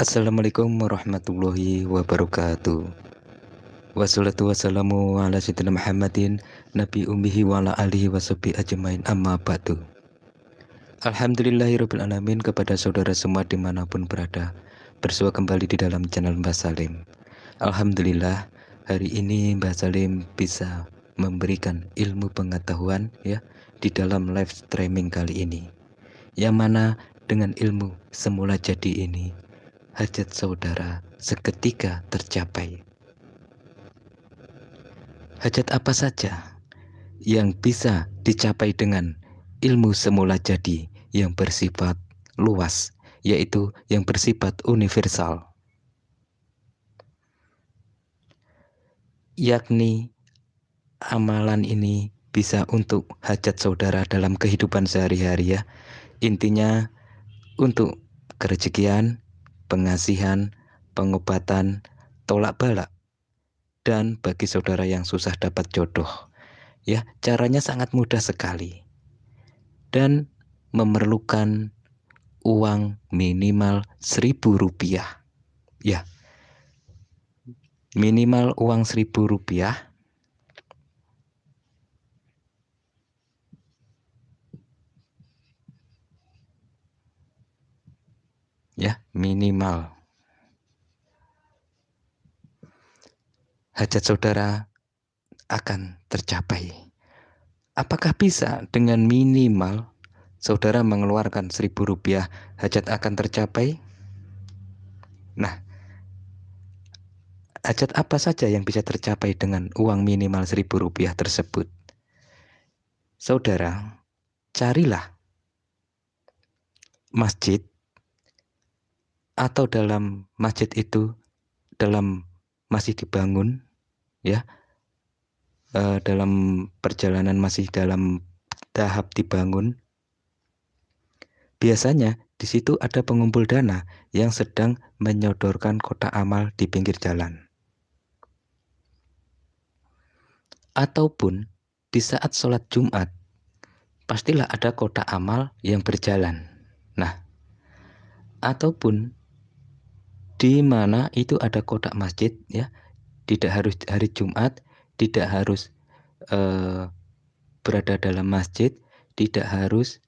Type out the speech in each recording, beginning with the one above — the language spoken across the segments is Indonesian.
Assalamualaikum warahmatullahi wabarakatuh. Wassalatu wassalamu ala sayyidina Muhammadin Nabi ummihi wa ala alihi wa ajmain amma Alhamdulillahirabbil alamin kepada saudara semua di mana pun berada Bersua kembali di dalam channel Mbah Salim. Alhamdulillah hari ini Mbah Salim bisa memberikan ilmu pengetahuan ya di dalam live streaming kali ini. Yang mana dengan ilmu semula jadi ini hajat saudara seketika tercapai. Hajat apa saja yang bisa dicapai dengan ilmu semula jadi yang bersifat luas, yaitu yang bersifat universal. Yakni amalan ini bisa untuk hajat saudara dalam kehidupan sehari-hari ya. Intinya untuk kerejekian, pengasihan, pengobatan, tolak balak, dan bagi saudara yang susah dapat jodoh. Ya, caranya sangat mudah sekali. Dan memerlukan uang minimal seribu rupiah. Ya, minimal uang seribu rupiah ya minimal. Hajat saudara akan tercapai. Apakah bisa dengan minimal saudara mengeluarkan seribu rupiah hajat akan tercapai? Nah hajat apa saja yang bisa tercapai dengan uang minimal seribu rupiah tersebut? Saudara carilah masjid atau dalam masjid itu dalam masih dibangun ya e, dalam perjalanan masih dalam tahap dibangun biasanya di situ ada pengumpul dana yang sedang menyodorkan kotak amal di pinggir jalan. Ataupun di saat sholat Jumat pastilah ada kotak amal yang berjalan. Nah ataupun di mana itu ada kotak masjid ya. Tidak harus hari Jumat tidak harus uh, berada dalam masjid tidak harus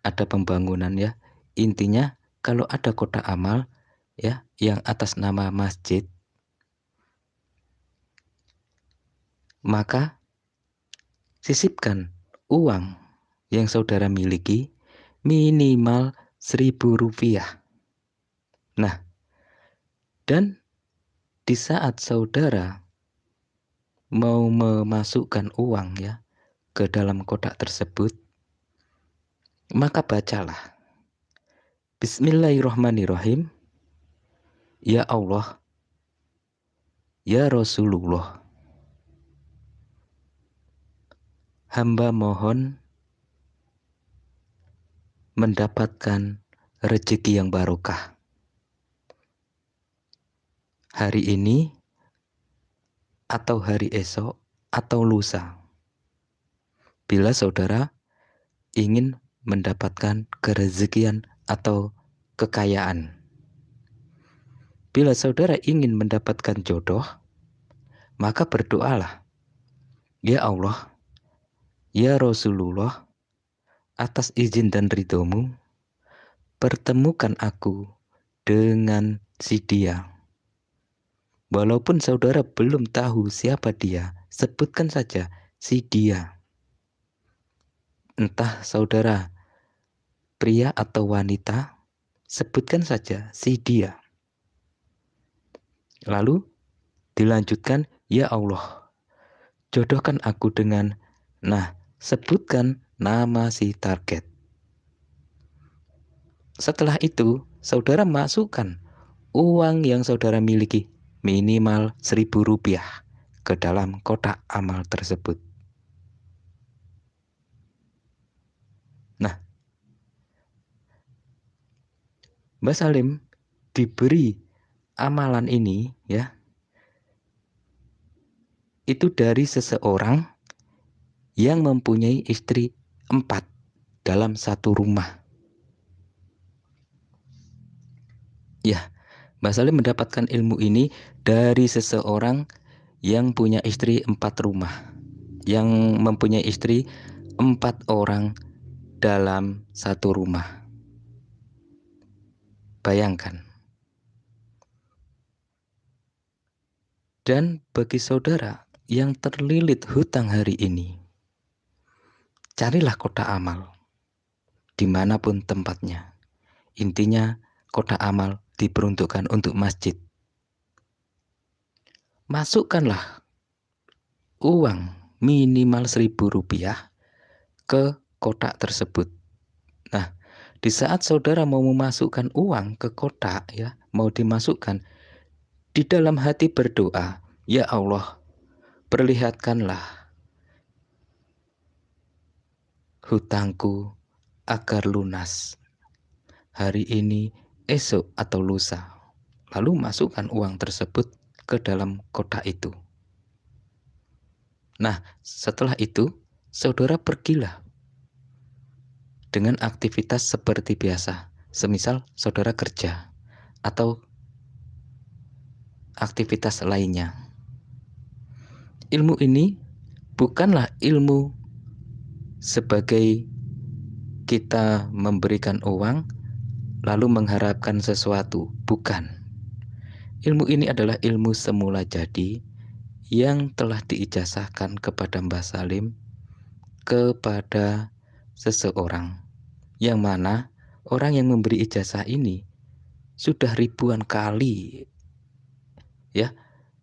ada pembangunan ya. Intinya kalau ada kotak amal ya yang atas nama masjid maka sisipkan uang yang saudara miliki minimal seribu rupiah. Nah dan di saat saudara mau memasukkan uang ya ke dalam kotak tersebut, maka bacalah. Bismillahirrahmanirrahim. Ya Allah, ya Rasulullah, hamba mohon mendapatkan rezeki yang barokah hari ini atau hari esok atau lusa. Bila saudara ingin mendapatkan kerezekian atau kekayaan. Bila saudara ingin mendapatkan jodoh, maka berdoalah. Ya Allah, Ya Rasulullah, atas izin dan ridhomu, pertemukan aku dengan si dia Walaupun saudara belum tahu siapa dia, sebutkan saja si dia. Entah saudara pria atau wanita, sebutkan saja si dia. Lalu dilanjutkan, "Ya Allah, jodohkan aku dengan..." Nah, sebutkan nama si target. Setelah itu, saudara masukkan uang yang saudara miliki minimal seribu rupiah ke dalam kotak amal tersebut. Nah, Mbak Salim diberi amalan ini ya itu dari seseorang yang mempunyai istri empat dalam satu rumah. Ya, Mbak Salim mendapatkan ilmu ini dari seseorang yang punya istri empat rumah, yang mempunyai istri empat orang dalam satu rumah. Bayangkan. Dan bagi saudara yang terlilit hutang hari ini, carilah kota amal di mana pun tempatnya. Intinya, kota amal diperuntukkan untuk masjid. Masukkanlah uang minimal seribu rupiah ke kotak tersebut. Nah, di saat saudara mau memasukkan uang ke kotak, ya, mau dimasukkan, di dalam hati berdoa, ya Allah, perlihatkanlah hutangku agar lunas hari ini, esok, atau lusa. Lalu masukkan uang tersebut ke dalam kotak itu. Nah, setelah itu, saudara pergilah dengan aktivitas seperti biasa. Semisal saudara kerja atau aktivitas lainnya. Ilmu ini bukanlah ilmu sebagai kita memberikan uang lalu mengharapkan sesuatu, bukan. Ilmu ini adalah ilmu semula jadi yang telah diijazahkan kepada Mbah Salim kepada seseorang yang mana orang yang memberi ijazah ini sudah ribuan kali ya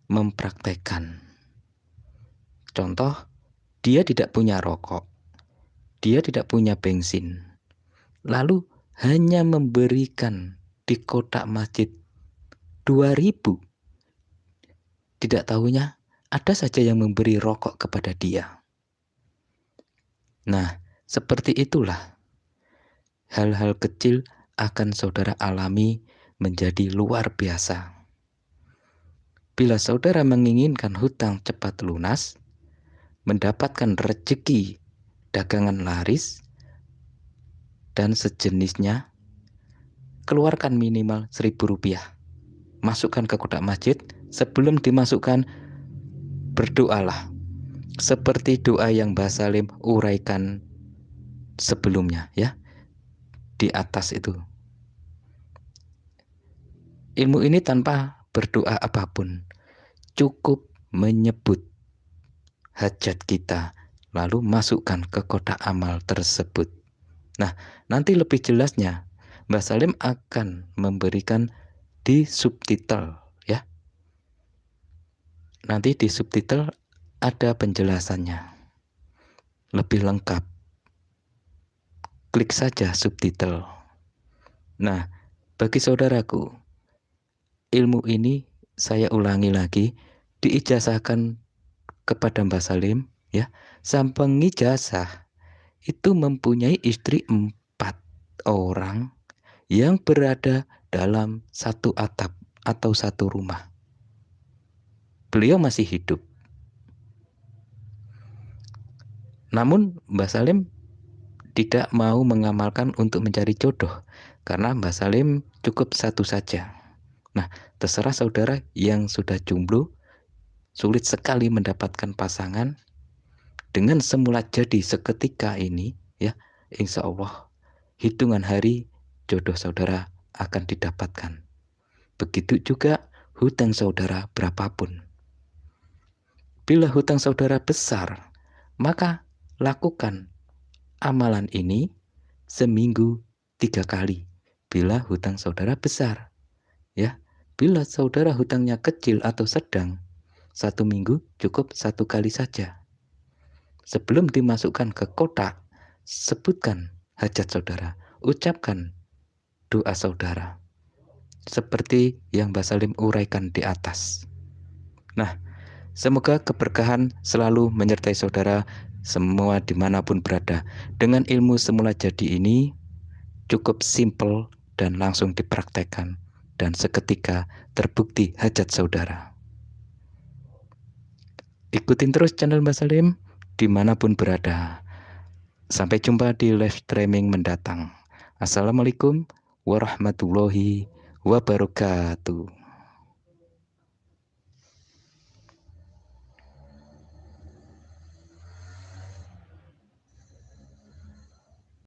mempraktekkan. Contoh, dia tidak punya rokok, dia tidak punya bensin. Lalu hanya memberikan di kotak masjid 2000. Tidak tahunya ada saja yang memberi rokok kepada dia. Nah, seperti itulah hal-hal kecil akan saudara alami menjadi luar biasa. Bila saudara menginginkan hutang cepat lunas, mendapatkan rezeki dagangan laris, dan sejenisnya, keluarkan minimal seribu rupiah. Masukkan ke kotak masjid, sebelum dimasukkan, berdoalah. Seperti doa yang Mbah Salim uraikan sebelumnya ya. Di atas itu. Ilmu ini tanpa berdoa apa pun. Cukup menyebut hajat kita lalu masukkan ke kotak amal tersebut. Nah, nanti lebih jelasnya Mbak Salim akan memberikan di subtitle ya. Nanti di subtitle ada penjelasannya. Lebih lengkap. Klik saja subtitle. Nah, bagi saudaraku, ilmu ini saya ulangi lagi diijazahkan kepada Mbak Salim ya sang pengijazah itu mempunyai istri empat orang yang berada dalam satu atap atau satu rumah. Beliau masih hidup. Namun Mbah Salim tidak mau mengamalkan untuk mencari jodoh karena Mbah Salim cukup satu saja. Nah, terserah saudara yang sudah jomblo sulit sekali mendapatkan pasangan dengan semula jadi seketika ini ya insya Allah hitungan hari jodoh saudara akan didapatkan. Begitu juga hutang saudara berapapun. Bila hutang saudara besar maka lakukan amalan ini seminggu tiga kali bila hutang saudara besar ya. Bila saudara hutangnya kecil atau sedang satu minggu cukup satu kali saja Sebelum dimasukkan ke kotak, sebutkan hajat saudara, ucapkan doa saudara. Seperti yang Mbak Salim uraikan di atas. Nah, semoga keberkahan selalu menyertai saudara semua di mana pun berada. Dengan ilmu semula jadi ini cukup simple dan langsung dipraktekkan dan seketika terbukti hajat saudara. Ikutin terus channel Mbak Salim di mana pun berada. Sampai jumpa di live streaming mendatang. Assalamualaikum warahmatullahi wabarakatuh.